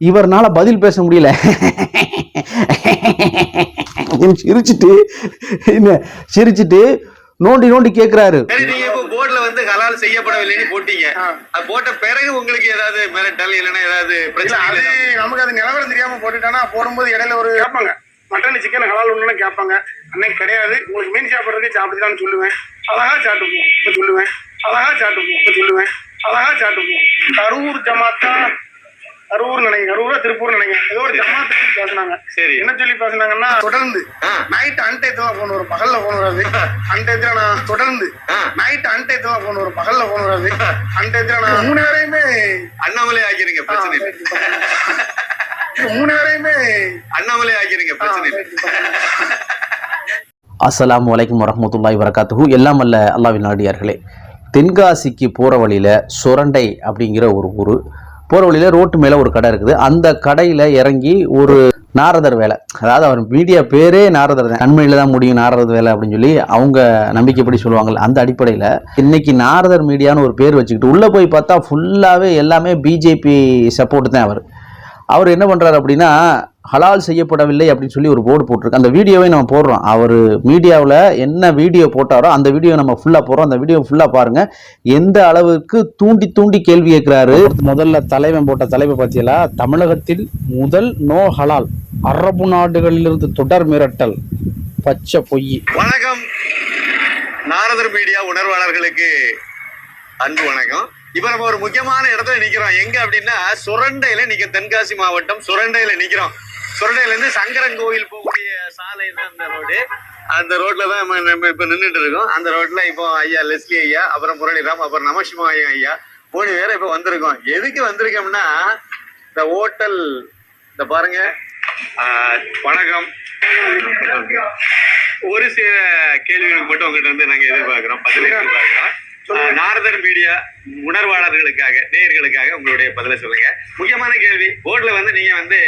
இவர்னால பதில் பேச முடியல. சிரிச்சிட்டு என்ன சிரிச்சிட்டு நோண்டி நோண்டி கேக்குறாரு. சரி நீங்க இப்போ போர்டுல வந்து ஹலால் செய்யப்படவில்லைன்னு போட்டீங்க. அது போட்ட பிறகு உங்களுக்கு ஏதாவது மிரட்டல் இல்லைன்னா ஏதாவது பிரச்சனை அது? நமக்கு அது நிலவரம் தெரியாம போட்டுட்டானா போடும்போது இடையில ஒரு கேட்பாங்க. மட்டன் சிக்கன் ஹலால் ஒண்ணுன்னு கேட்பாங்க. அன்னைக்கு கிடையாது. உங்களுக்கு மீன் சாப்பிட்றதுக்கு சாப்பிட்டுதான்னு சொல்லுவேன். அழகா சாப்பிட்டுப்போம் இப்ப சொல்லுவேன். அழகா சாப்பிட்டுப்போம் இப்ப சொல்லுவேன். அழகா சாப்பிட்டுப்போம் கரூர் ஜமாத்தா கரூர் நினைங்க கரூரா திருப்பூர் நினைங்க ஏதோ ஒரு பத்தி பேசுனாங்க. சரி. என்ன சொல்லி பேசுனாங்கன்னா தொடர்ந்து. நைட் அன்டயத்துல போன் வரும். பகல்ல போன் வராது. அன்டயத்துல நான் தொடர்ந்து. நைட் அன்டயத்துல போன் வரும். பகல்ல போன் வராது. அன்டயத்துல நான் மூணு பேரையுமே அண்ணாமலை ஆக்கிறீங்க பிரச்சனை மூணு பேரையுமே அண்ணாமலை ஆக்கிறீங்க பிரச்சனை இல்லை. அஸ்ஸலாமு அலைக்கும் வரஹ்மத்துல்லாஹி வரகாத்துஹு எல்லாம் அல்ல அல்லாவின் நாடியார்களே. தென்காசிக்கு போகிற வழியில் சுரண்டை அப்படிங்கிற ஒரு ஊர். போகிற வழியில் ரோட்டு மேலே ஒரு கடை இருக்குது. அந்த கடையில் இறங்கி ஒரு நாரதர் வேலை. அதாவது அவர் மீடியா பேரே நாரதர் தான். நன்மையில் தான் முடியும் நாரதர் வேலை அப்படின்னு சொல்லி அவங்க நம்பிக்கைப்படி சொல்லுவாங்கல்ல அந்த அடிப்படையில் இன்னைக்கு நாரதர் மீடியான்னு ஒரு பேர் வச்சுக்கிட்டு உள்ளே போய் பார்த்தா ஃபுல்லாகவே எல்லாமே பிஜேபி சப்போர்ட் தான் அவர். அவர் என்ன பண்ணுறாரு அப்படின்னா ஹலால் செய்யப்படவில்லை அப்படின்னு சொல்லி ஒரு போர்டு போட்டிருக்கு. அந்த வீடியோவை நம்ம போடுறோம். அவர் மீடியாவில் என்ன வீடியோ போட்டாரோ அந்த வீடியோ நம்ம ஃபுல்லாக போடுறோம். அந்த வீடியோ ஃபுல்லாக பாருங்க. எந்த அளவுக்கு தூண்டி தூண்டி கேள்வி கேட்குறாரு? முதல்ல தலைவன் போட்ட தலைவை பற்றியலா தமிழகத்தில் முதல் நோ ஹலால். அரபு நாடுகளிலிருந்து தொடர் மிரட்டல். பச்சை பொய். வணக்கம். நாரதர் மீடியா உணர்வாளர்களுக்கு அன்பு வணக்கம். இப்ப நம்ம ஒரு முக்கியமான இடத்துல நிக்கிறோம். எங்க அப்படின்னா சுரண்டையில நிக்க தென்காசி மாவட்டம் சுரண்டையில நிக்கிறோம். சுரண்டையில இருந்து சங்கரன் கோவில் போகக்கூடிய சாலை தான் அந்த ரோடு அந்த ரோட்ல தான் நம்ம இப்ப நின்றுட்டு இருக்கோம். அந்த ரோட்ல இப்போ ஐயா லெஸ்லி ஐயா அப்புறம் முரளிராம் அப்புறம் நமசிவாயம் ஐயா மூணு பேரும் இப்ப வந்திருக்கோம். எதுக்கு வந்திருக்கோம்னா இந்த ஹோட்டல் இந்த பாருங்க வணக்கம். ஒரு சில கேள்விகளுக்கு மட்டும் உங்ககிட்ட இருந்து நாங்க எதிர்பார்க்கிறோம். பதில் எதிர்பார்க்கிறோம். நாரதர் மீடியா உணர்வாளர்களுக்காக நேயர்களுக்காக உங்களுடைய பதிலை சொல்லுங்க. முக்கியமான கேள்வி போர்டுல வந்து நீங்க வந்து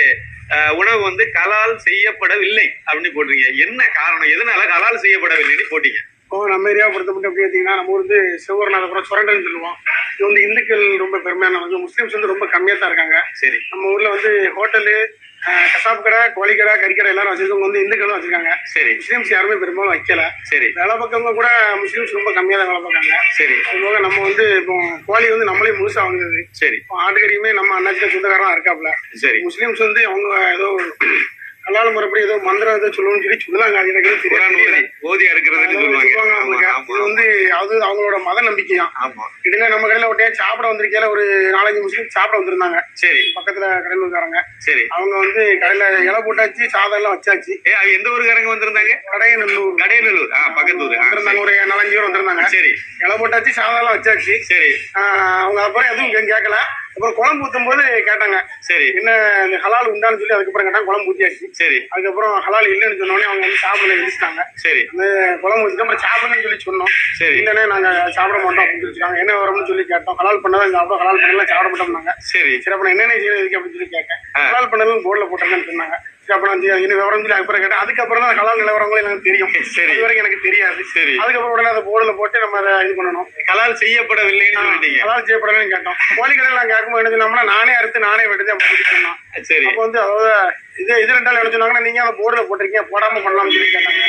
உணவு வந்து கலால் செய்யப்படவில்லை அப்படின்னு போடுறீங்க என்ன காரணம்? எதனால கலால் செய்யப்படவில்லைன்னு போட்டீங்க? இப்போ நம்ம ஏரியாவை பொறுத்த மட்டும் எப்படி பார்த்தீங்கன்னா நம்ம வந்து சிவகர்நாதபுரம் சுரண்டல்னு சொல்லுவோம். இது வந்து இந்துக்கள் ரொம்ப பெருமையான வந்து முஸ்லீம்ஸ் வந்து ரொம்ப கம்மியாக தான் இருக்காங்க. சரி. நம்ம ஊர்ல வந்து ஹோட்டலு கசாப்பு கடை கோழிக்கடை கறிக்கடை எல்லாரும் வச்சிருக்கவங்க வந்து இந்துக்களும் வச்சிருக்காங்க. சரி. முஸ்லீம்ஸ் யாருமே பெரும்பாலும் வைக்கல. சரி. வேலை பக்கவங்க கூட முஸ்லீம்ஸ் ரொம்ப கம்மியாக தான் வேலை பார்க்காங்க சரி. அது போக நம்ம வந்து இப்போ கோழி வந்து நம்மளே முழுசா வாங்குது சரி. இப்போ ஆட்டுக்கறியுமே நம்ம அண்ணாச்சிட்ட சொந்தக்காரன் இருக்காப்ல சரி. முஸ்லீம்ஸ் வந்து அவங்க ஏதோ கலால் முறைப்படி ஏதோ மந்திரம் ஏதோ சொல்லணும்னு சொல்லி சொல்லுவாங்க அது எனக்கு தெரியாது. ஓதி அறுக்கிறதுன்னு சொல்லுவாங்க. இது வந்து அது அவங்களோட மத நம்பிக்கையாம் இடையில நம்ம கடையில ஒரு டைம் சாப்பிட வந்திருக்கையில ஒரு நாலஞ்சு முஸ்லீம் சாப்பிட வந்திருந்தாங்க. சரி. பக்கத்துல கடையிலுக்காரங்க சரி. அவங்க வந்து கடையில இலை போட்டாச்சு சாதம் எல்லாம் வச்சாச்சு. எந்த ஊருக்காரங்க வந்திருந்தாங்க? கடையநல்லூர். கடையநல்லூர். பக்கத்து வந்திருந்தாங்க ஒரு நாலஞ்சு பேர் வந்திருந்தாங்க. சரி. இலை போட்டாச்சு சாதம் எல்லாம் வச்சாச்சு. சரி. அவங்க அப்புறம் எதுவும் கேட்கல அப்புறம் குழம்பு ஊத்தும் போது கேட்டாங்க சரி. என்ன இந்த ஹலால் உண்டான்னு சொல்லி அதுக்கப்புறம் கேட்டாங்க குழம்பு ஊத்தியாச்சு. சரி. அதுக்கப்புறம் ஹலால் இல்லைன்னு சொன்ன உடனே அவங்க வந்து சாப்பிடல எழுதிட்டாங்க சரி. அந்த குழம்பு ஊற்றிட்டு அப்புறம் சாப்பிடணும்னு சொல்லி சொன்னோம். சரி. இல்லைண்ணே நாங்க சாப்பிட மாட்டோம் அப்படின்னு சொல்லி சொன்னாங்க என்ன வரும்னு சொல்லி கேட்டோம். ஹலால் பண்ணதான் சாப்பிடும் ஹலால் பண்ணலாம் சாப்பிட மாட்டோம்னாங்க. சரி. சரி அப்ப நான் என்னென்ன செய்யணும் அப்படின்னு சொல்லி கேட்டேன். ஹலால் பண்ணலாம் போர்டில் போட்டிருக்கேன்னு சொன்னாங்க. சரி அப்ப நான் என்ன விவரம் சொல்லி அதுக்கப்புறம் கேட்டேன். அதுக்கப்புறம் தான் ஹலால் நிலவரங்களும் எனக்கு தெரியும். சரி. அது வரைக்கும் எனக்கு தெரியாது. சரி. அதுக்கப்புறம் உடனே அதை போர்டில் போட்டு நம்ம அதை இது பண்ணணும். கலால் செய்யப்படவில்லைன்னு சொல்லிட்டீங்க. ஹலால் செய்யப்படலன்னு கேட்டோம். கோழி கடையில் நான் கேட்கும்போது என்ன சொன்னோம்னா நானே அறுத்து நானே வெட்டுது அப்படின்னு சொல்லி சொன்னோம் சரி. அப்போ வந்து அதாவது இது இது ரெண்டாலும் என்ன சொன்னாங்கன்னா நீங்க அந்த போர்டில் போட்டிருக்கீங்க போடாம பண்ணலாம்னு சொல்லி கேட்டாங்க.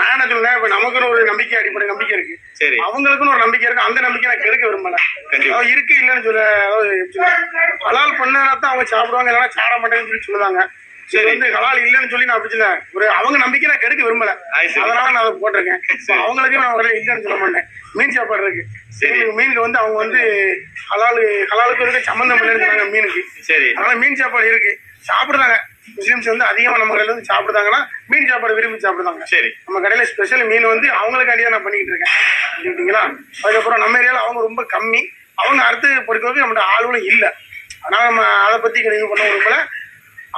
நான் என்ன சொன்னேன் இப்ப நமக்குன்னு ஒரு நம்பிக்கை அடிப்படை நம்பிக்கை இருக்கு. சரி. அவங்களுக்குன்னு ஒரு நம்பிக்கை இருக்கு. அந்த நம்பிக்கை நான் கெடுக்க விரும்பல. இருக்கு இல்லைன்னு சொல்ல அதாவது ஹலால் பண்ணா தான் அவங்க சாப்பிடுவாங்க இல்லைன்னா சாப்பிட மாட்டேன்னு சொல்லி சொல்லுவாங்க. சரி. வந்து ஹலால் இல்லைன்னு சொல்லி நான் அப்படி ஒரு அவங்க நம்பிக்கை நான் கெடுக்க விரும்பல. அதனால நான் அதை போட்டிருக்கேன். அவங்களுக்கும் நான் ஒரு இல்லைன்னு சொல்ல மாட்டேன். மீன் சாப்பாடு இருக்கு. சரி. மீன் மீனுக்கு வந்து அவங்க வந்து ஹலாலு ஹலாலுக்கு இருக்க சம்மந்தம் இல்லைன்னு சொன்னாங்க மீனுக்கு. சரி. அதனால மீன் சாப்பாடு இருக்கு. சாப்பிடுறாங்க. முஸ்லிம்ஸ் வந்து அதிகமா நம்ம கடையில வந்து சாப்பிடுறாங்கன்னா மீன் சாப்பாடு விரும்பி சாப்பிடுறாங்க. சரி. நம்ம கடையில ஸ்பெஷல் மீன் வந்து அவங்களுக்காண்டியா நான் பண்ணிக்கிட்டு இருக்கேன். சரிங்களா அதுக்கப்புறம் நம்ம ஏரியால அவங்க ரொம்ப கம்மி. அவங்க அறுத்து பொறுக்கிறதுக்கு நம்மகிட்ட ஆளுகளும் இல்லை. அதனால நம்ம அதை பத்தி இது பண்ண விரும்பல.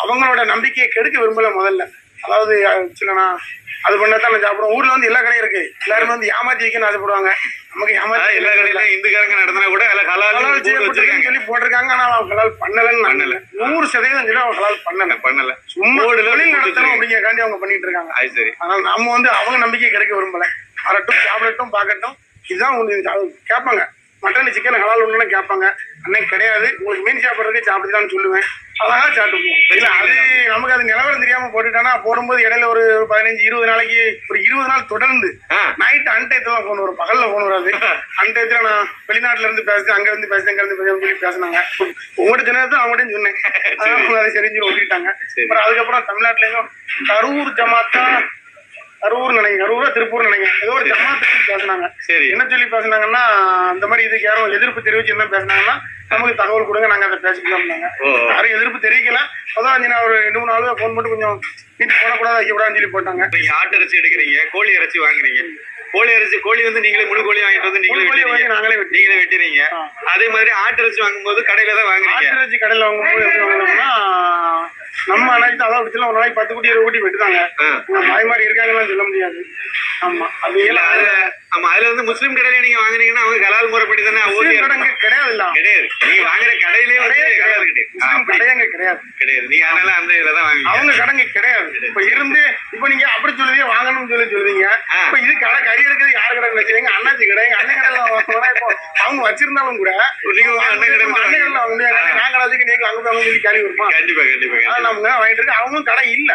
அவங்களோட நம்பிக்கையை கெடுக்க விரும்பல முதல்ல. அதாவது சொல்லனா அது பண்ணா தான் நான் சாப்பிடுவோம் ஊர்ல வந்து எல்லா கடையும் இருக்கு. எல்லாருமே வந்து ஏமாத்தி வைக்கணும்னு ஆசைப்படுவாங்க. நமக்கு ஏமாத்தி எல்லா கடையிலும் இந்துக்காரங்க நடத்தினா கூட கலால் போட்டு செய்யப்பட்டிருக்குன்னு சொல்லி போட்டிருக்காங்க. ஆனா அவங்க கலால் பண்ணலன்னு பண்ணல. நூறு சதவீதம் சொல்லி அவங்க கலால் பண்ணல. பண்ணல. சும்மா போர்டுல தொழில் நடத்தணும். அப்படிங்கறக்காண்டி அவங்க பண்ணிட்டு இருக்காங்க. அது சரி. அதனால நம்ம வந்து அவங்க நம்பிக்கை கிடைக்க விரும்பல. வரட்டும் சாப்பிடட்டும் பார்க்கட்டும். இதுதான் அது கேட்பாங்க. மட்டன் சிக்கன் ஹலால் ஒண்ணுன்னு கேட்பாங்க. அன்னைக்கு கிடையாது. உங்களுக்கு மீன் சாப்பிட்றதுக்கு சாப்பிட்டுதான்னு சொல்லுவேன். அழகா சாப்பிட்டுக்குவோம். இல்ல அது நமக்கு அது நிலவரம் தெரியாம போட்டுட்டானா போடும்போது இடையில ஒரு பதினஞ்சு இருபது நாளைக்கு ஒரு இருபது நாள் தொடர்ந்து ஆ. நைட் அன்டயத்துல தான் போன் வரும். பகல்ல போன் வராது. அன்டயத்துல நான் வெளிநாட்டுல இருந்து பேசுறேன் அங்க இருந்து பேசுறேன் இங்க இருந்து பேசுறேன் சொல்லி பேசினாங்க. உங்கள்கிட்ட சொன்னது அவங்ககிட்ட சொன்னேன். அதை தெரிஞ்சு ஓட்டிட்டாங்க. சரி. அப்புறம் அதுக்கப்புறம் தமிழ்நாட்டுலயும் கரூர் ஜமாத்தா கரூர் நினைங்க கரூரா திருப்பூர் நினைங்க ஏதோ ஒரு ஜமாத்து பத்தி பேசுனாங்க. சரி. என்ன சொல்லி பேசுனாங்கன்னா இந்த மாதிரி இதுக்கு யாரும் எதிர்ப்பு தெரிவிச்சு என்ன பேசுனாங்கன்னா நமக்கு தகவல் கொடுங்க நாங்க அதை பேசிக்கலாம்னாங்க. யாரும் எதிர்ப்பு தெரிவிக்கல. அதான் நான் ஒரு ரெண்டு மூணு நாள் ஃபோன் பண்ணி கொஞ்சம் வீட்டுக்கு போடக்கூடாது வைக்கக்கூடாதுன்னு சொல்லி போட்டாங்க. நீங்க ஆட்டு இறைச்சி எடுக்கிறீங்க கோழி இறைச்சி வாங்குறீங்க. கோழி இறைச்சி கோழி வந்து நீங்களே முழு கோழி வாங்கிட்டு வந்து நீங்களே நாங்களே நீங்களே வெட்டுறீங்க. அதே மாதிரி ஆட்டு இறைச்சி வாங்கும்போது கடையில தான் வாங்குறீங்க. ஆட்டிறைச்சி கடையில் வாங்கும்போது எப்படி நம்ம அன்னைக்கு அதான் விட்டுல ஒரு நாளைக்கு பத்து குட்டி இருபது குட்டி வெட்டுதாங்க மாறி இருக்காங்கன்னு சொல்ல முடியாது. ஆமா. அது அதுல வந்து முஸ்லீம் கடையில நீங்க வாங்குனீங்கன்னா அவங்க கலால் முறைப்படி தானே கடை இங்க கிடையாது இல்ல கிடையாது. நீங்க வாங்குற கடையிலேயே வந்து கடையே கலால் கிடையாது. கிடையாது கிடையாது. கிடையாது. நீங்க அதனால அந்த அவங்க கடைங்க கிடையாது. இப்ப இருந்து இப்ப நீங்க அப்படி சொல்லுவீங்க வாங்கணும்னு சொல்லி சொல்லுவீங்க. இப்ப இது கடை கறி எடுக்கிறது யார் கடை வச்சிருக்கீங்க அண்ணாச்சி கடை எங்க அண்ணன் கடையில அவங்க வச்சிருந்தாலும் கூட நீங்க அண்ணன் கடையில நம்ம அண்ணன் கடையில வாங்க வச்சுக்க நீங்க அங்க வாங்க சொல்லி கேள்வி கண்டிப்பா கண்டிப்பா. வாங்கிட்டு இருக்கு அவங்களும் கடை இல்ல.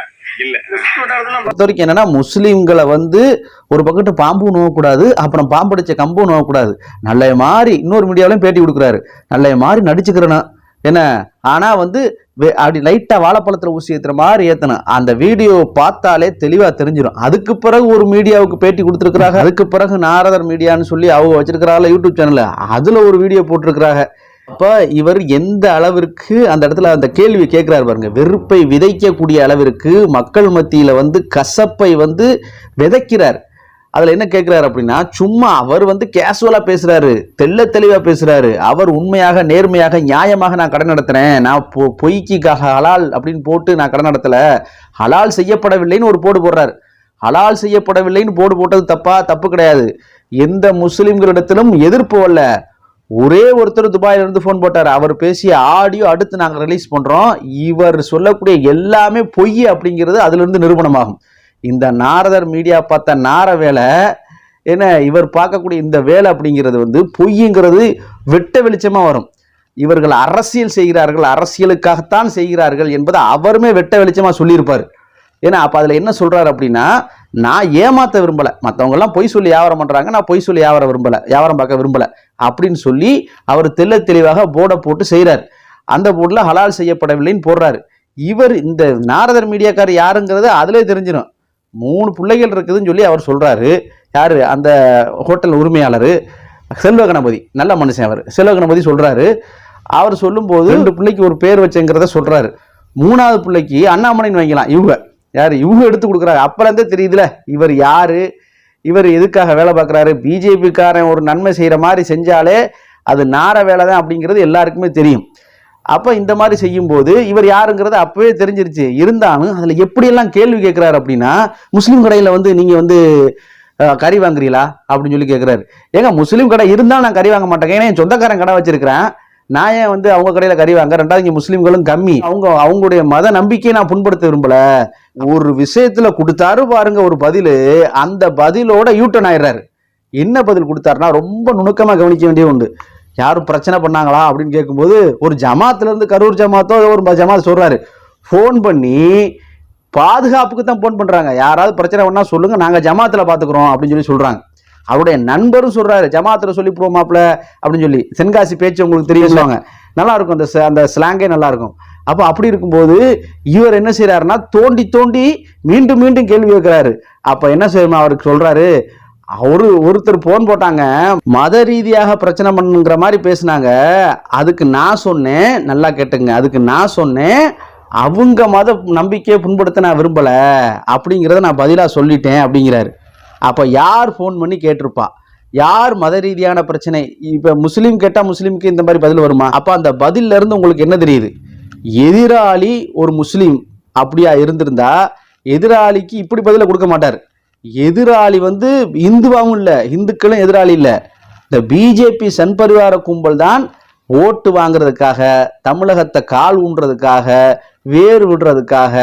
பொறுத்த வரைக்கும் என்னன்னா முஸ்லீம்களை வந்து ஒரு பக்கத்து பாம்பு நோவக்கூடாது அப்புறம் பாம்படிச்ச கம்பு நோவக்கூடாது நல்ல மாதிரி இன்னொரு மீடியாவிலையும் பேட்டி கொடுக்குறாரு. நல்ல மாதிரி நடிச்சுக்கிறேன்னா. என்ன? ஆனா வந்து வே- அப்படி லைட்டா வாழைப்பழத்துல ஊசி ஏத்துற மாதிரி ஏத்தணும் அந்த வீடியோ பார்த்தாலே தெளிவா தெரிஞ்சிடும் அதுக்கு பிறகு ஒரு மீடியாவுக்கு பேட்டி கொடுத்துருக்காங்க அதுக்கு பிறகு நாரதர் மீடியான்னு சொல்லி அவங்க வச்சிருக்கிறாங்களா யூடியூப் சேனல்ல அதுல ஒரு வீடியோ போட்டிருக்கிறாங்க. இப்போ இவர் எந்த அளவிற்கு அந்த இடத்துல அந்த கேள்வி கேட்குறாரு பாருங்க. வெறுப்பை விதைக்கக்கூடிய அளவிற்கு மக்கள் மத்தியில் வந்து கசப்பை வந்து விதைக்கிறார். அதில் என்ன கேட்குறாரு அப்படின்னா சும்மா அவர் வந்து கேஷுவலாக பேசுகிறாரு தெள்ள தெளிவாக பேசுகிறாரு அவர் உண்மையாக நேர்மையாக நியாயமாக நான் கடன் நடத்துகிறேன் நான் பொ- பொய்க்காக ஹலால் அப்படின்னு போட்டு நான் கடன் நடத்தல. ஹலால் செய்யப்படவில்லைன்னு ஒரு போடு போடுறாரு. ஹலால் செய்யப்படவில்லைன்னு போடு போட்டது தப்பா? தப்பு கிடையாது. எந்த முஸ்லீம்களிடத்திலும் எதிர்ப்பு அல்ல ஒரே ஒருத்தர் துபாயில இருந்து ஃபோன் போட்டார். அவர் பேசிய ஆடியோ அடுத்து நாங்கள் ரிலீஸ் பண்றோம். இவர் சொல்லக்கூடிய எல்லாமே பொய் அப்படிங்கிறது அதுல இருந்து நிரூபணமாகும். இந்த நாரதர் மீடியா பார்த்த நார வேலை என்ன இவர் பார்க்கக்கூடிய இந்த வேலை அப்படிங்கிறது வந்து பொய்ங்கிறது வெட்ட வெளிச்சமா வரும். இவர்கள் அரசியல் செய்கிறார்கள் அரசியலுக்காகத்தான் செய்கிறார்கள் என்பதை அவருமே வெட்ட வெளிச்சமா சொல்லியிருப்பார். ஏன்னா அப்போ அதில் என்ன சொல்றாரு அப்படின்னா நான் ஏமாத்த விரும்பல. மத்தவங்க எல்லாம் பொய் சொல்லி வியாபாரம் பண்றாங்க நான் பொய் சொல்லி வியாபாரம் விரும்பல. வியாபாரம் பார்க்க விரும்பல. அப்படின்னு சொல்லி அவர் தெள்ள தெளிவாக போர்டை போட்டு செய்றார். அந்த போர்டில் ஹலால் செய்யப்படவில்லைன்னு போடுறாரு. இவர் இந்த நாரதர் மீடியாக்கார் யாருங்கிறது அதிலே தெரிஞ்சிடும் மூணு பிள்ளைகள் இருக்குதுன்னு சொல்லி அவர் சொல்றாரு. யாரு? அந்த ஹோட்டல் உரிமையாளர் செல்வ கணபதி. நல்ல மனுஷன் அவர். செல்வ கணபதி சொல்றாரு. அவர் சொல்லும்போது ரெண்டு பிள்ளைக்கு ஒரு பேர் வச்சுங்கிறத சொல்றாரு. மூணாவது பிள்ளைக்கு அண்ணாமலைன்னு வைக்கலாம் இவங்க. யார்? இவங்க எடுத்து கொடுக்குறாங்க. அப்போலேருந்தே தெரியுதுல இவர் யார்? இவர் எதுக்காக வேலை பார்க்குறாரு? பிஜேபிக்காரன் ஒரு நன்மை செய்கிற மாதிரி செஞ்சாலே அது நார வேலை தான் அப்படிங்கிறது எல்லாருக்குமே தெரியும். அப்போ இந்த மாதிரி செய்யும்போது இவர் யாருங்கிறது அப்போவே தெரிஞ்சிருச்சு. இருந்தாலும் அதில் எப்படியெல்லாம் கேள்வி கேட்குறாரு அப்படின்னா முஸ்லீம் கடையில் வந்து நீங்கள் வந்து கறி வாங்குறீங்களா? அப்படின்னு சொல்லி கேட்குறாரு ஏங்க முஸ்லீம் கடை இருந்தாலும் நான் கறி வாங்க மாட்டேங்க. ஏன்னா என் சொந்தக்காரன் கடை வச்சிருக்கிறேன். நான் ஏன் வந்து அவங்க கடையில் கறி வாங்க? ரெண்டாவது இங்கே முஸ்லீம்களும் கம்மி. அவங்க அவங்களுடைய மத நம்பிக்கையை நான் புண்படுத்த விரும்பல. ஒரு விஷயத்துல கொடுத்தாரு பாருங்க ஒரு பதில். அந்த பதிலோட யூட்டன் ஆயிடுறாரு. என்ன பதில் கொடுத்தாருன்னா ரொம்ப நுணுக்கமா கவனிக்க வேண்டிய உண்டு. யாரும் பிரச்சனை பண்ணாங்களா அப்படின்னு கேட்கும்போது ஒரு ஜமாத்துல இருந்து கரூர் ஜமாத்தோ ஒரு ஜமாத் சொல்றாரு. ஃபோன் பண்ணி பாதுகாப்புக்கு தான் ஃபோன் பண்றாங்க. யாராவது பிரச்சனை பண்ணா சொல்லுங்க நாங்க ஜமாத்துல பாத்துக்கிறோம் அப்படின்னு சொல்லி சொல்றாங்க. அவருடைய நண்பரும் சொல்றாரு ஜமாத்துல சொல்லி போமாப்ல அப்படின்னு சொல்லி. தென்காசி பேச்சு உங்களுக்கு தெரியும் சொல்லுவாங்க நல்லா இருக்கும் அந்த அந்த ஸ்லாங்கே நல்லா இருக்கும் அப்போ அப்படி இருக்கும்போது இவர் என்ன செய்கிறாருன்னா தோண்டி தோண்டி மீண்டும் மீண்டும் கேள்வி வைக்கிறாரு அப்ப என்ன செய்யணும் அவருக்கு சொல்றாரு அவரு ஒருத்தர் போன் போட்டாங்க மத ரீதியாக பிரச்சனை பண்ணுங்கிற மாதிரி பேசுனாங்க. அதுக்கு நான் சொன்னேன் நல்லா கேட்டுங்க அதுக்கு நான் சொன்னேன் அவங்க மத நம்பிக்கையை புண்படுத்த நான் விரும்பல அப்படிங்கிறத நான் பதிலாக சொல்லிட்டேன் அப்படிங்கிறாரு. அப்போ யார் ஃபோன் பண்ணி கேட்டிருப்பா? யார் மத ரீதியான பிரச்சனை? இப்போ முஸ்லீம் கேட்டால் முஸ்லீமுக்கு இந்த மாதிரி பதில் வருமா? அப்போ அந்த பதிலிருந்து இருந்து உங்களுக்கு என்ன தெரியுது? எதிராளி ஒரு முஸ்லீம் அப்படியா இருந்திருந்தா எதிராளிக்கு இப்படி பதிலை கொடுக்க மாட்டார். எதிராளி வந்து இந்துவாகவும் இல்லை இந்துக்களும் எதிராளி இல்லை. இந்த பிஜேபி சன்பரிவார கும்பல் தான் ஓட்டு வாங்குறதுக்காக தமிழகத்தை கால் ஊன்றதுக்காக வேறு விடுறதுக்காக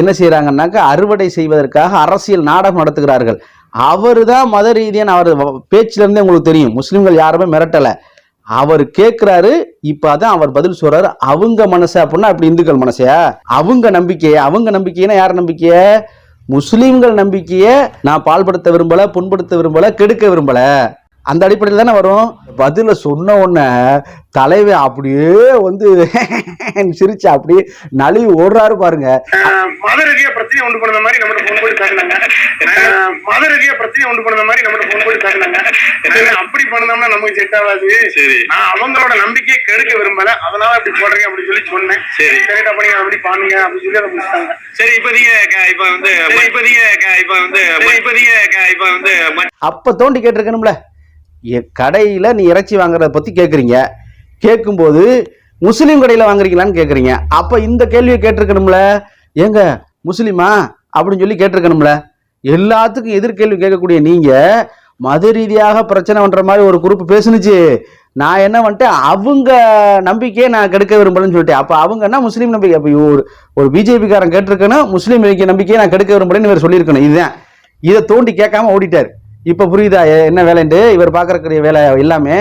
என்ன செய்றாங்கன்னாக்க அறுவடை செய்வதற்காக அரசியல் நாடகம் நடத்துகிறார்கள். அவர் தான் மத ரீதியான அவர் வ- பேச்சுல இருந்தே உங்களுக்கு தெரியும். முஸ்லீம்கள் யாருமே மிரட்டல. அவர் கேட்கிறாரு இப்ப அதான் அவர் பதில் சொல்றாரு. அவங்க மனசு அப்படின்னா அப்படி இந்துக்கள் மனசையா? அவங்க நம்பிக்கைய அவங்க நம்பிக்கைன்னா யார் நம்பிக்கைய? முஸ்லீம்கள் நம்பிக்கைய நான் பால்படுத்த விரும்பல புண்படுத்த விரும்பல கெடுக்க விரும்பல. அந்த அடிப்படையில் தானே வரும்? பதில சொன்ன உடனே தலைவன் அப்படியே வந்து சிரிச்சு அப்படியே நழுவி ஓடுறாரு பாருங்க. மத ரீதியா பிரச்சனை உண்டு பண்ண மாதிரி நம்ம போன் போட்டு தாக்குனாங்க ஆஹ் மத ரீதியா பிரச்சனை உண்டு பண்ண மாதிரி நம்ம போன் போட்டு தாக்குனாங்க சரி, அப்படி பண்ணோம்னா நமக்கு செட் ஆகாது. சரி. நான் அவங்களோட நம்பிக்கையை கெடுக்க விரும்பல. அதனால அப்படி போடுறேன் அப்படி சொல்லி சொன்னேன். சரி. கரெக்டா பண்ணி அப்படி பண்ணுங்க அப்படின்னு சொல்லி அதை சரி இப்ப நீங்க இப்ப வந்து இப்ப நீங்க இப்ப வந்து இப்ப நீங்க இப்ப வந்து அப்ப தோண்டி கேட்டிருக்கணும்ல. கடையில் நீ இறைச்சி வாங்குறத பற்றி கேட்குறீங்க கேட்கும்போது முஸ்லீம் கடையில் வாங்குறீங்களான்னு கேட்குறீங்க அப்போ இந்த கேள்வியை கேட்டிருக்கணும்ல? ஏங்க முஸ்லீமா? அப்படின்னு சொல்லி கேட்டிருக்கணும்ல? எல்லாத்துக்கும் எதிர்கேள்வி கேட்கக்கூடிய நீங்கள் மத ரீதியாக பிரச்சனை பண்ணுற மாதிரி ஒரு குரூப் பேசுனுச்சு. நான் என்ன வந்துட்டேன்? அவங்க நம்பிக்கையை நான் கெடுக்க விரும்பலன்னு சொல்லிட்டேன். அப்ப அவங்கன்னா முஸ்லீம் நம்பிக்கை? அப்போ ஒரு ஒரு பிஜேபிக்காரன் கேட்டிருக்கணும் முஸ்லீம் நம்பிக்கை நம்பிக்கையை நான் கெடுக்க விரும்பலன்னு இவர் சொல்லியிருக்கணும். இதுதான். இதை தோண்டி கேட்காம ஓடிட்டார். இப்போ புரியுதா? என்ன வேலைன்ட்டு? இவர் பார்க்கறக்கூடிய வேலை எல்லாமே.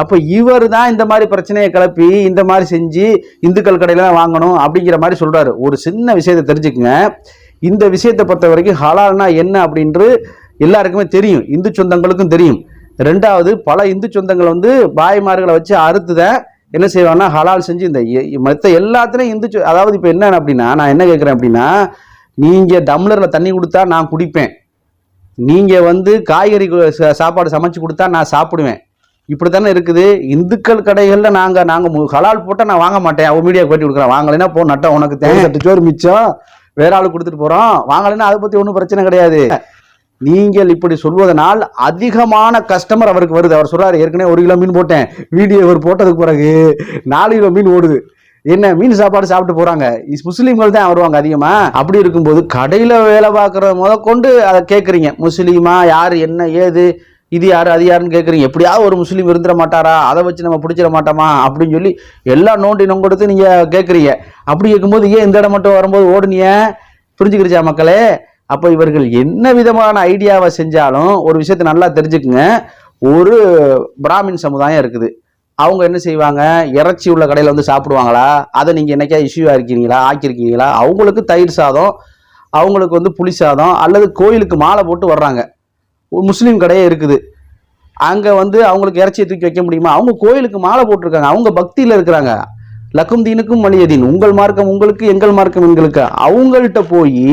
அப்போ இவர் தான் இந்த மாதிரி பிரச்சனையை கிளப்பி இந்த மாதிரி செஞ்சு இந்துக்கள் கடையிலாம் வாங்கணும் அப்படிங்கிற மாதிரி சொல்கிறாரு ஒரு சின்ன விஷயத்தை தெரிஞ்சுக்குங்க. இந்த விஷயத்தை பொறுத்த வரைக்கும் ஹலால்னா என்ன அப்படின்று எல்லாருக்குமே தெரியும். இந்து சொந்தங்களுக்கும் தெரியும். ரெண்டாவது பல இந்து சொந்தங்களை வந்து பாய்மார்களை வச்சு அறுத்துதான் என்ன செய்வாங்கன்னா ஹலால் செஞ்சு இந்த மற்ற எல்லாத்துலேயும் இந்து அதாவது இப்போ என்ன அப்படின்னா நான் என்ன கேட்குறேன் அப்படின்னா நீங்கள் டம்ளரில் தண்ணி கொடுத்தா நான் குடிப்பேன். நீங்கள் வந்து காய்கறி சாப்பாடு சமைச்சு கொடுத்தா நான் சாப்பிடுவேன். இப்படி தானே இருக்குது. இந்துக்கள் கடைகளில் நாங்கள் நாங்கள் ஹலால் போட்டால் நான் வாங்க மாட்டேன். அவன் மீடியா பேட்டி கொடுக்குறேன். வாங்கலைன்னா போ நட்டா உனக்கு தேவை சட்டு சோறு மிச்சம். வேற ஆளு கொடுத்துட்டு போகிறோம் வாங்கலைன்னா அதை பற்றி ஒன்றும் பிரச்சனை கிடையாது. நீங்கள் இப்படி சொல்வதனால் அதிகமான கஸ்டமர் அவருக்கு வருது. அவர் சொல்றாரு ஏற்கனவே ஒரு கிலோ மீன் போட்டேன். வீடியோ இவர் போட்டதுக்கு பிறகு நாலு கிலோ மீன் ஓடுது. என்ன மீன் சாப்பாடு சாப்பிட்டு போறாங்க. இஸ் முஸ்லீம்கள் தான் வருவாங்க அதிகமா. அப்படி இருக்கும்போது கடையில வேலை பார்க்கறத முத கொண்டு அதை கேட்குறீங்க முஸ்லீமா யார் என்ன ஏது இது யார் அது யாருன்னு கேட்குறீங்க எப்படியாவது ஒரு முஸ்லீம் இருந்துட மாட்டாரா? அதை வச்சு நம்ம பிடிச்சிட மாட்டோமா? அப்படின்னு சொல்லி எல்லாம் நோண்டி கொடுத்து நீங்கள் கேட்குறீங்க அப்படி கேட்கும்போது ஏன் இந்த இடம் மட்டும் வரும்போது ஓடுனீங்க புரிஞ்சுக்கிடுச்சா மக்களே? அப்போ இவர்கள் என்ன விதமான ஐடியாவை செஞ்சாலும் ஒரு விஷயத்தை நல்லா தெரிஞ்சுக்குங்க. ஒரு பிராமின் சமுதாயம் இருக்குது. அவங்க என்ன செய்வாங்க? இறைச்சி உள்ள கடையில் வந்து சாப்பிடுவாங்களா? அதை நீங்கள் என்னைக்கா இஷ்யூ ஆக்கிருக்கீங்களா ஆக்கியிருக்கீங்களா? அவங்களுக்கு தயிர் சாதம் அவங்களுக்கு வந்து புளி சாதம் அல்லது கோயிலுக்கு மாலை போட்டு வர்றாங்க. ஒரு முஸ்லீம் கடையே இருக்குது. அங்கே வந்து அவங்களுக்கு இறைச்சியை தூக்கி வைக்க முடியுமா? அவங்க கோயிலுக்கு மாலை போட்டிருக்காங்க. அவங்க பக்தியில் இருக்கிறாங்க. லக்கும் தீனுக்கும் மணியதீன் உங்கள் மார்க்கம் உங்களுக்கு எங்கள் மார்க்கம் எங்களுக்கு. அவங்கள்ட்ட போய்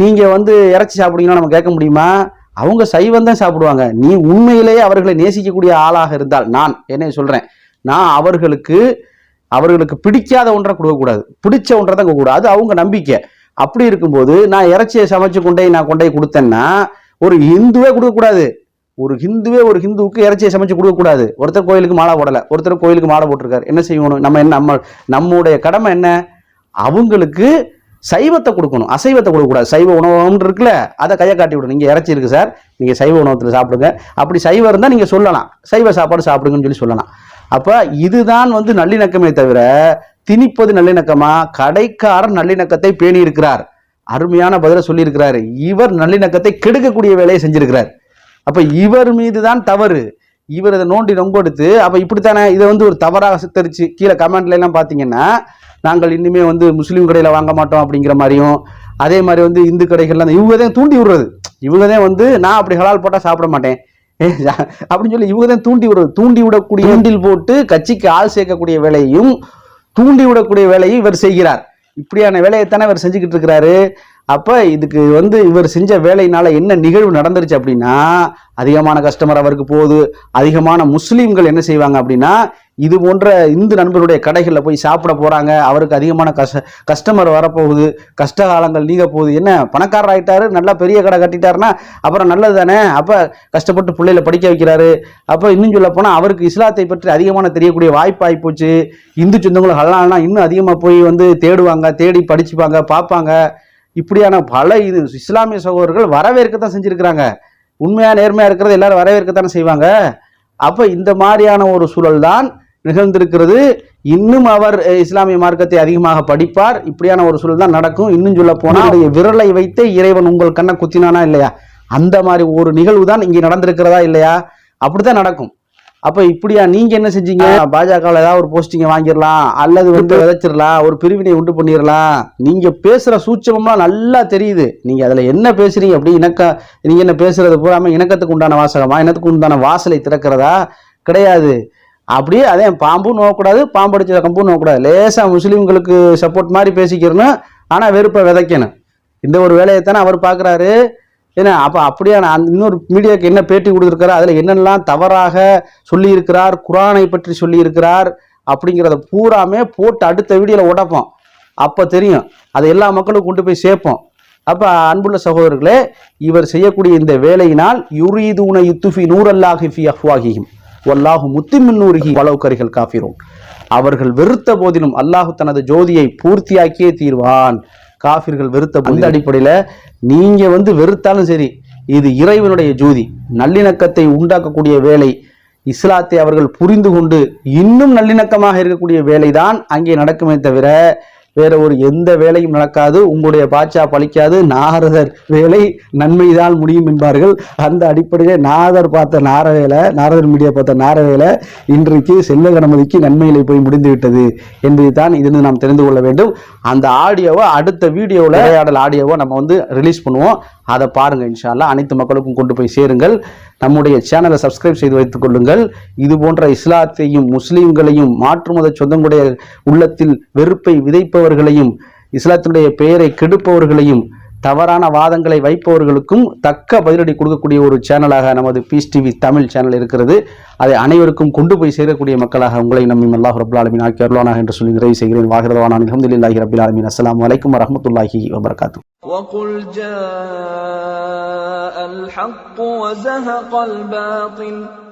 நீங்கள் வந்து இறைச்சி சாப்பிடுங்கன்னா நம்ம கேட்க முடியுமா? அவங்க சைவம் தான் சாப்பிடுவாங்க. நீ உண்மையிலேயே அவர்களை நேசிக்கக்கூடிய ஆளாக இருந்தால் நான் என்ன சொல்கிறேன் நான் அவர்களுக்கு அவர்களுக்கு பிடிக்காத ஒன்றை கொடுக்கக்கூடாது. பிடிச்ச ஒன்றை தான் கொடுக்கக்கூடாது. அவங்க நம்பிக்கை. அப்படி இருக்கும்போது நான் இறைச்சியை சமைச்சு கொண்டே நான் கொண்டே கொடுத்தேன்னா ஒரு ஹிந்துவே கொடுக்கக்கூடாது. ஒரு ஹிந்துவே ஒரு ஹிந்துவுக்கு இறைச்சியை சமைச்சு கொடுக்கக்கூடாது. ஒருத்தர் கோயிலுக்கு மாலை போடலை ஒருத்தர் கோயிலுக்கு மாலை போட்டிருக்காரு. என்ன செய்யணும்? நம்ம என்ன நம்ம நம்முடைய கடமை என்ன? அவங்களுக்கு சைவத்தை கொடுக்கணும். அசைவத்தை கொடுக்கக்கூடாது. சைவ உணவகம்னு இருக்குல்ல அதை கையை காட்டி விடணும். நீங்கள் இறைச்சி இருக்கு சார் நீங்கள் சைவ உணவகத்தில் சாப்பிடுங்க. அப்படி சைவம் இருந்தால் நீங்கள் சொல்லலாம். சைவ சாப்பாடு சாப்பிடுங்கன்னு சொல்லி சொல்லலாம். அப்போ இதுதான் வந்து நல்லிணக்கமே தவிர திணிப்பது நல்லிணக்கமா? கடைக்காரர் நல்லிணக்கத்தை பேணி இருக்கிறார். அருமையான பதிலை சொல்லியிருக்கிறாரு. இவர் நல்லிணக்கத்தை கெடுக்கக்கூடிய வேலையை செஞ்சிருக்கிறார். அப்போ இவர் மீது தான் தவறு. இவர் இதை நோண்டி நொங்கொடுத்து அப்போ இப்படித்தானே இதை வந்து ஒரு தவறாக சித்தரிச்சு கீழே கமெண்ட்ல எல்லாம் நாங்கள் இனிமே வந்து முஸ்லீம் கடையில வாங்க மாட்டோம் அப்படிங்கிற மாதிரியும் அதே மாதிரி வந்து இந்து கடைகள்லாம் இவங்க தான் தூண்டி விடுறது. இவங்க தான் வந்து நான் அப்படி ஹலால் போட்டா சாப்பிட மாட்டேன். அப்படின்னு சொல்லி இவங்க தான் தூண்டி விடுறது. தூண்டி விடக்கூடிய தூண்டில் போட்டு கட்சிக்கு ஆள் சேர்க்கக்கூடிய வேலையும் தூண்டி விடக்கூடிய வேலையும் இவர் செய்கிறார். இப்படியான வேலையைத்தானே இவர் செஞ்சுக்கிட்டு இருக்கிறாரு. அப்போ இதுக்கு வந்து இவர் செஞ்ச வேலையினால என்ன நிகழ்வு நடந்துருச்சு அப்படின்னா அதிகமான கஸ்டமர் அவருக்கு போகுது அதிகமான முஸ்லீம்கள் என்ன செய்வாங்க அப்படின்னா இது போன்ற இந்து நண்பருடைய கடைகளில் போய் சாப்பிட போகிறாங்க அவருக்கு அதிகமான கஷ்ட கஸ்டமர் வரப்போகுது கஷ்ட காலங்கள் நீங்க போகுது என்ன பணக்காரர் ஆகிட்டாரு நல்லா பெரிய கடை கட்டிட்டாருன்னா அப்புறம் நல்லது தானே அப்போ கஷ்டப்பட்டு பிள்ளைகளை படிக்க வைக்கிறாரு அப்போ இன்னும் சொல்ல போனால் அவருக்கு இஸ்லாத்தை பற்றி அதிகமான தெரியக்கூடிய வாய்ப்பு ஆகிப்போச்சு இந்து சொந்தங்களும் ஹலால்னா இன்னும் அதிகமாக போய் வந்து தேடுவாங்க தேடி படிச்சுப்பாங்க பார்ப்பாங்க இப்படியான பல இது இஸ்லாமிய சகோதரர்கள் வரவேற்கத்தான் செஞ்சிருக்கிறாங்க. உண்மையா நேர்மையா இருக்கிறது எல்லாரும் வரவேற்கத்தானே செய்வாங்க. அப்ப இந்த மாதிரியான ஒரு சூழல் தான் நிகழ்ந்திருக்கிறது. இன்னும் அவர் இஸ்லாமிய மார்க்கத்தை அதிகமாக படிப்பார். இப்படியான ஒரு சூழல் தான் நடக்கும். இன்னும் சொல்ல போனா விரலை வைத்தே இறைவன் உங்கள் கண்ணை குத்தினானா இல்லையா? அந்த மாதிரி ஒரு நிகழ்வு தான் இங்கே நடந்திருக்கிறதா இல்லையா? அப்படித்தான் நடக்கும். அப்ப இப்படியா நீங்க என்ன செஞ்சீங்க? பாஜகவில் ஏதாவது ஒரு போஸ்டிங்க வாங்கிடலாம் அல்லது வந்து விதைச்சிடலாம் ஒரு பிரிவினை உண்டு பண்ணிடலாம். நீங்க பேசுற சூட்சமெல்லாம் நல்லா தெரியுது. நீங்க அதுல என்ன பேசுறீங்க அப்படி இணக்க நீங்க என்ன பேசுறது பூராம இணக்கத்துக்கு உண்டான வாசகமா இனத்துக்கு உண்டான வாசலை திறக்கிறதா? கிடையாது. அப்படியே அதே பாம்பும் நோக்கக்கூடாது பாம்பு அடிச்ச கம்பும் நோக்கக்கூடாது. லேசா முஸ்லீம்களுக்கு சப்போர்ட் மாதிரி பேசிக்கிறணும் ஆனா வெறுப்பை விதைக்கணும். இந்த ஒரு வேலையைத்தானே அவர் பார்க்குறாரு. ஏன்னா அப்போ அப்படியே நான் அந்த இன்னொரு மீடியாவுக்கு என்ன பேட்டி கொடுத்துருக்காரு அதில் என்னெல்லாம் தவறாக சொல்லியிருக்கிறார் குரானை பற்றி சொல்லியிருக்கிறார் அப்படிங்கிறத பூராமே போட்டு அடுத்த வீடியோவில் உடப்போம். அப்போ தெரியும். அதை எல்லா மக்களுக்கும் கொண்டு போய் சேர்ப்போம். அப்போ அன்புள்ள சகோதரர்களே இவர் செய்யக்கூடிய இந்த வேலையினால் யுரீதூன யுத்துஃபி நூரல்லாஹி ஃபி அஃப்வாஹிஹிம். வல்லாஹு முத்திமின் நூரிஹி வலவுக்கரிகள் காஃபிரோன். அவர்கள் வெறுத்த போதிலும் அல்லாஹு தனது ஜோதியை பூர்த்தியாக்கியே தீர்வான். காஃபிர்கள் வெறுத்த அந்த அடிப்படையில் நீங்க வந்து வெறுத்தாலும் சரி இது இறைவனுடைய ஜோதி. நல்லிணக்கத்தை உண்டாக்கக்கூடிய வேலை. இஸ்லாத்தை அவர்கள் புரிந்து கொண்டு இன்னும் நல்லிணக்கமாக இருக்கக்கூடிய வேலைதான் அங்கே நடக்குமே தவிர வேற ஒரு எந்த வேலையும் நடக்காது உங்களுடைய பாட்சா பழிக்காது நாரதர் வேலை நன்மைதான் முடியும் என்பார்கள். அந்த அடிப்படையில் நாரதர் பார்த்த நார வேலை நாரதர் மீடியா பார்த்த நார வேலை இன்றைக்கு செல்வ கணபதிக்கு நன்மையிலே போய் முடிந்துவிட்டது என்பதை தான் இதிலிருந்து நாம் தெரிந்து கொள்ள வேண்டும். அந்த ஆடியோவை அடுத்த வீடியோவில் விளையாடல் ஆடியோவை நம்ம வந்து ரிலீஸ் பண்ணுவோம். அதை பாருங்கள் இன்ஷால்லா அனைத்து மக்களுக்கும் கொண்டு போய் சேருங்கள். நம்முடைய சேனலை சப்ஸ்கிரைப் செய்து வைத்துக் கொள்ளுங்கள். இது போன்ற இஸ்லாத்தையும் முஸ்லீம்களையும் மாற்று மத சொந்தங்களுடைய உள்ளத்தில் வெறுப்பை விதைப்பவர்களையும் இஸ்லாத்தினுடைய பெயரை கெடுப்பவர்களையும் தவறான வாதங்களை வைப்பவர்களுக்கும் தக்க பதிலடி கொடுக்கக்கூடிய ஒரு சேனலாக நமது பீஸ் டிவி தமிழ் சேனல் இருக்கிறது அதை அனைவருக்கும் கொண்டு போய் சேரக்கூடிய மக்களாக உங்களை நம்பி அல்லாஹ் ரபுல் ஆலமின் ஆக்கி அருளானாக என்று சொல்லி நிறைவு செய்கிறேன் வாகிறதவான அலமதுல்லாஹி ரபில் ஆலமின் அஸ்லாம் வலைக்கம் வரமத்துல்லாஹி வபரகாத்து وقل جاء الحق وزهق الباطل